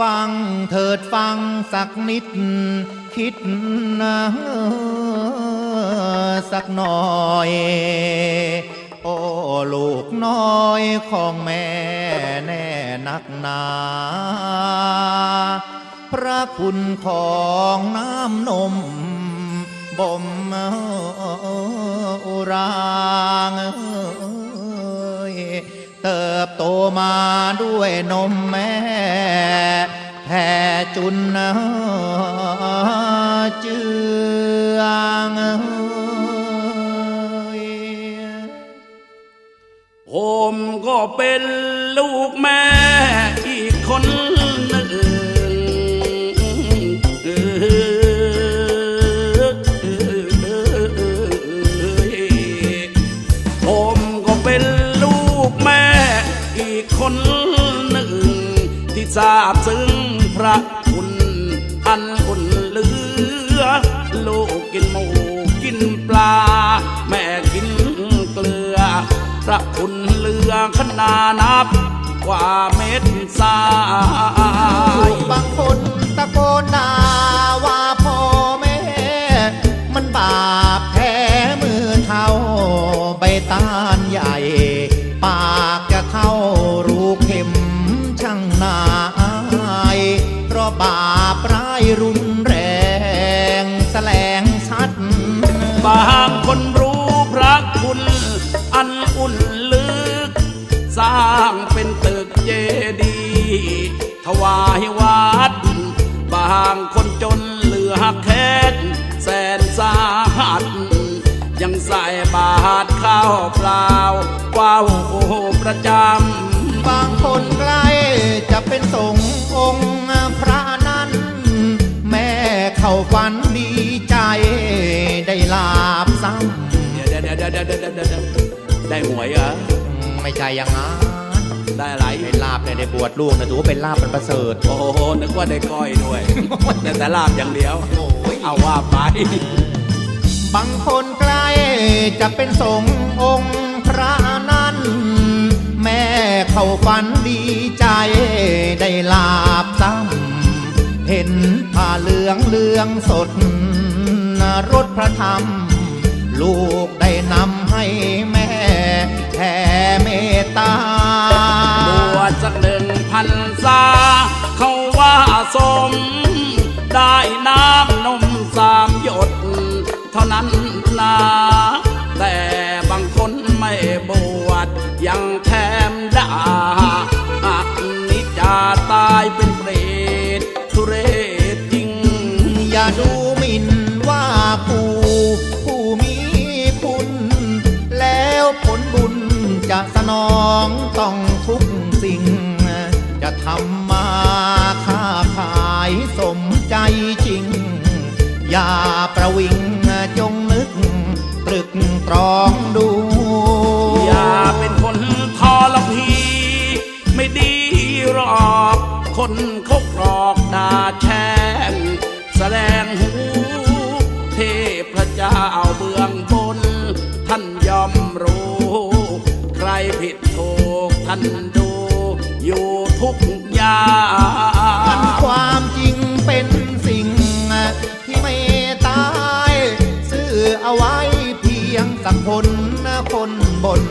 ฟังเถิดฟังสักนิด คิดนะสักหน่อย โอ้ลูกน้อยของแม่แน่นักหนา พระคุณของน้ำนมบ่มอุรางเอ เติบโตมาด้วยนมแม่แผ่จุนเจืองเอ้ยผมก็เป็นลูกแม่ อีกคนหนึ่ง ที่ทราบซึ้งพระคุณอันอุ่นเหลือ ลูกกินหมูกินปลา แม่กินเกลือ พระคุณเหลือขนานับกว่าเม็ดทรายบางคน บางคนรู้พระคุณ อันอุ่นลึก สร้างเป็นตึกเจดีย์ถวายวัด บางคนจนเหลือแค้นแสนสาหัส ยังใส่บาทข้าวเปล่าว้าวประจำ บางคนใกล้จะเป็นสงฆ์องค์พระนั้น แม่เข้าฝันดีใจ ซ้เดี๋ยวเดี๋ยวเดี๋ยวเดี๋ยวเดี๋ยวเดี๋ยวได้หวยเหรอไม่ใช่อย่างนั้นได้อะไรได้ลาบเนี่ยได้บวชลูกนะถือว่าเป็นลาบเป็นประเสริฐโอ้โหนึกว่าได้ก้อยด้วยแต่แต่ลาบอย่างเดียวโอ้ยเอาว่าไป บางคนใกล้จะเป็นสงฆ์องค์พระนั้น แม่เข้าฝันดีใจได้ลาบซ้ำเห็นผ้าเหลืองเหลืองสดรถพระธรรม ลูกได้นำให้แม่แผ่เมตตาบวชสักหนึ่งพันษาเขาว่าสม ได้น้ำนมสามหยด เท่านั้นนาแต่ องต้องทุกสิ่ง จะทำมาค้าขายสมใจจริง อย่าประวิงจงนึก ตรึกตรองดู อย่าเป็นคนทอลพี ไม่ดีหรอก คนเขากรอกด่าแช่งแสดงหู เทพเจ้าเบื้องบน ความจริงเป็นสิ่ง ที่ไม่ตาย ซื้อเอาไว้เพียงสักคนคนบน